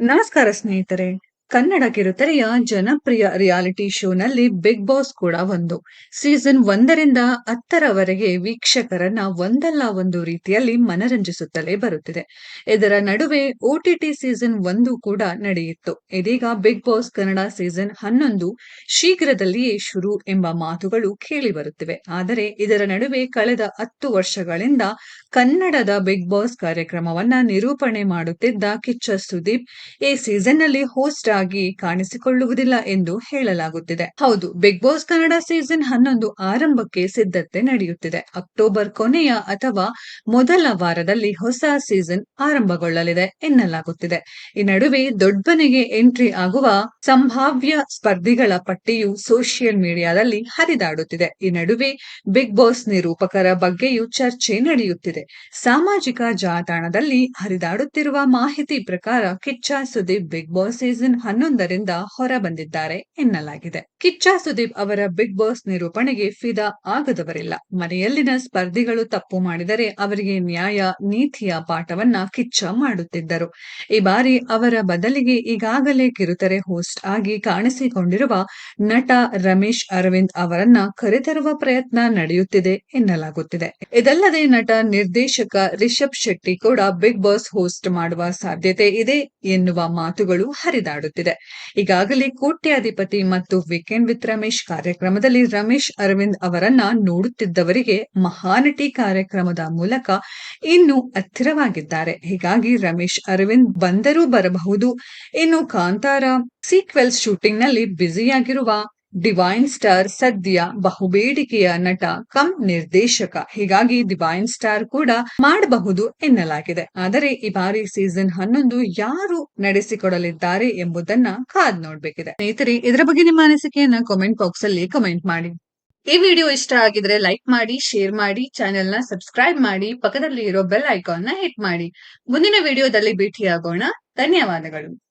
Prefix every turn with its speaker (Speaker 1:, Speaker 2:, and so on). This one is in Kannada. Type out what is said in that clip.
Speaker 1: ನಮಸ್ಕಾರ ಸ್ನೇಹಿತರೆ. ಕನ್ನಡ ಕಿರುತೆರೆಯ ಜನಪ್ರಿಯ ರಿಯಾಲಿಟಿ ಶೋನಲ್ಲಿ ಬಿಗ್ ಬಾಸ್ ಕೂಡ ಒಂದು. ಸೀಸನ್ ಒಂದರಿಂದ ಹತ್ತರವರೆಗೆ ವೀಕ್ಷಕರನ್ನ ಒಂದಲ್ಲ ಒಂದು ರೀತಿಯಲ್ಲಿ ಮನರಂಜಿಸುತ್ತಲೇ ಬರುತ್ತಿದೆ. ಇದರ ನಡುವೆ ಓಟಿಟಿ ಸೀಸನ್ ಒಂದು ಕೂಡ ನಡೆಯಿತ್ತು. ಇದೀಗ ಬಿಗ್ ಬಾಸ್ ಕನ್ನಡ ಸೀಸನ್ ಹನ್ನೊಂದು ಶೀಘ್ರದಲ್ಲಿಯೇ ಶುರು ಎಂಬ ಮಾತುಗಳು ಕೇಳಿ ಬರುತ್ತಿವೆ. ಆದರೆ ಇದರ ನಡುವೆ ಕಳೆದ ಹತ್ತು ವರ್ಷಗಳಿಂದ ಕನ್ನಡದ ಬಿಗ್ ಬಾಸ್ ಕಾರ್ಯಕ್ರಮವನ್ನ ನಿರೂಪಣೆ ಮಾಡುತ್ತಿದ್ದ ಕಿಚ್ಚ ಸುದೀಪ್, ಈ ಸೀಸನ್ನಲ್ಲಿ ಹೋಸ್ಟ್ ಆಗಿ ಕಾಣಿಸಿಕೊಳ್ಳುವುದಿಲ್ಲ ಎಂದು ಹೇಳಲಾಗುತ್ತಿದೆ. ಹೌದು ಬಿಗ್ ಬಾಸ್ ಕನ್ನಡ ಸೀಸನ್ ಹನ್ನೊಂದು ಆರಂಭಕ್ಕೆ ಸಿದ್ಧತೆ ನಡೆಯುತ್ತಿದೆ. ಅಕ್ಟೋಬರ್ ಕೊನೆಯ ಅಥವಾ ಮೊದಲ ವಾರದಲ್ಲಿ ಹೊಸ ಸೀಸನ್ ಆರಂಭಗೊಳ್ಳಲಿದೆ ಎನ್ನಲಾಗುತ್ತಿದೆ. ಈ ನಡುವೆ ದೊಡ್ಡನೆಗೆ ಎಂಟ್ರಿ ಆಗುವ ಸಂಭಾವ್ಯ ಸ್ಪರ್ಧಿಗಳ ಪಟ್ಟಿಯು ಸೋಷಿಯಲ್ ಮೀಡಿಯಾದಲ್ಲಿ ಹರಿದಾಡುತ್ತಿದೆ. ಈ ನಡುವೆ ಬಿಗ್ ಬಾಸ್ ನಿರೂಪಕರ ಬಗ್ಗೆಯೂ ಚರ್ಚೆ ನಡೆಯುತ್ತಿದೆ. ಸಾಮಾಜಿಕ ಜಾಲತಾಣದಲ್ಲಿ ಹರಿದಾಡುತ್ತಿರುವ ಮಾಹಿತಿ ಪ್ರಕಾರ Kichcha Sudeep Bigg Boss season ಹನ್ನೊಂದರಿಂದ ಹೊರ ಬಂದಿದ್ದಾರೆ ಎನ್ನಲಾಗಿದೆ. ಕಿಚ್ಚ ಸುದೀಪ್ ಅವರ ಬಿಗ್ ಬಾಸ್ ನಿರೂಪಣೆಗೆ ಫಿದಾ ಆಗದವರಿಲ್ಲ. ಮನೆಯಲ್ಲಿನ ಸ್ಪರ್ಧಿಗಳು ತಪ್ಪು ಮಾಡಿದರೆ ಅವರಿಗೆ ನ್ಯಾಯ, ನೀತಿಯ ಪಾಠವನ್ನ ಕಿಚ್ಚ ಮಾಡುತ್ತಿದ್ದರು. ಈ ಬಾರಿ ಅವರ ಬದಲಿಗೆ ಈಗಾಗಲೇ ಕಿರುತೆರೆ ಹೋಸ್ಟ್ ಆಗಿ ಕಾಣಿಸಿಕೊಂಡಿರುವ ನಟ ರಮೇಶ್ ಅರವಿಂದ್ ಅವರನ್ನ ಕರೆತರುವ ಪ್ರಯತ್ನ ನಡೆಯುತ್ತಿದೆ ಎನ್ನಲಾಗುತ್ತಿದೆ. ಇದಲ್ಲದೆ ನಟ ನಿರ್ದೇಶಕ ರಿಷಬ್ ಶೆಟ್ಟಿ ಕೂಡ ಬಿಗ್ ಬಾಸ್ ಹೋಸ್ಟ್ ಮಾಡುವ ಸಾಧ್ಯತೆ ಇದೆ ಎನ್ನುವ ಮಾತುಗಳು ಹರಿದಾಡುತ್ತಿದೆ ಈಗಾಗಲೇ ಕೋಟ್ಯಾಧಿಪತಿ ಮತ್ತು ವೀಕೆಂಡ್ ವಿತ್ ರಮೇಶ್ ಕಾರ್ಯಕ್ರಮದಲ್ಲಿ ರಮೇಶ್ ಅರವಿಂದ್ ಅವರನ್ನ ನೋಡುತ್ತಿದ್ದವರಿಗೆ ಮಹಾನಟಿ ಕಾರ್ಯಕ್ರಮದ ಮೂಲಕ ಇನ್ನು ಹತ್ತಿರವಾಗಿದ್ದಾರೆ. ಹೀಗಾಗಿ ರಮೇಶ್ ಅರವಿಂದ್ ಬಂದರೂ ಬರಬಹುದು. ಇನ್ನು ಕಾಂತಾರ ಸೀಕ್ವೆಲ್ ಶೂಟಿಂಗ್ನಲ್ಲಿ ಬ್ಯುಸಿಯಾಗಿರುವ ಡಿವೈನ್ ಸ್ಟಾರ್ ಸದ್ಯ ಬಹುಬೇಡಿಕೆಯ ನಟ ಕಂ ನಿರ್ದೇಶಕ. ಹೀಗಾಗಿ ಡಿವೈನ್ ಸ್ಟಾರ್ ಕೂಡ ಮಾಡಬಹುದು ಎನ್ನಲಾಗಿದೆ. ಆದರೆ ಈ ಬಾರಿ ಸೀಸನ್ ಹನ್ನೊಂದು ಯಾರು ನಡೆಸಿಕೊಡಲಿದ್ದಾರೆ ಎಂಬುದನ್ನ ಕಾದ್ ನೋಡ್ಬೇಕಿದೆ. ಸ್ನೇಹಿತರೆ, ಇದರ ಬಗ್ಗೆ ನಿಮ್ಮ ಅನಿಸಿಕೆಯನ್ನ ಕಾಮೆಂಟ್ ಬಾಕ್ಸ್ ಅಲ್ಲಿ ಕಮೆಂಟ್ ಮಾಡಿ. ಈ ವಿಡಿಯೋ ಇಷ್ಟ ಆಗಿದ್ರೆ ಲೈಕ್ ಮಾಡಿ ಶೇರ್ ಮಾಡಿ ಚಾನೆಲ್ನ ಸಬ್ಸ್ಕ್ರೈಬ್ ಮಾಡಿ ಪಕ್ಕದಲ್ಲಿ ಇರೋ ಬೆಲ್ ಐಕಾನ್ನ ಹಿಟ್ ಮಾಡಿ. ಮುಂದಿನ ವಿಡಿಯೋದಲ್ಲಿ ಭೇಟಿಯಾಗೋಣ. ಧನ್ಯವಾದಗಳು.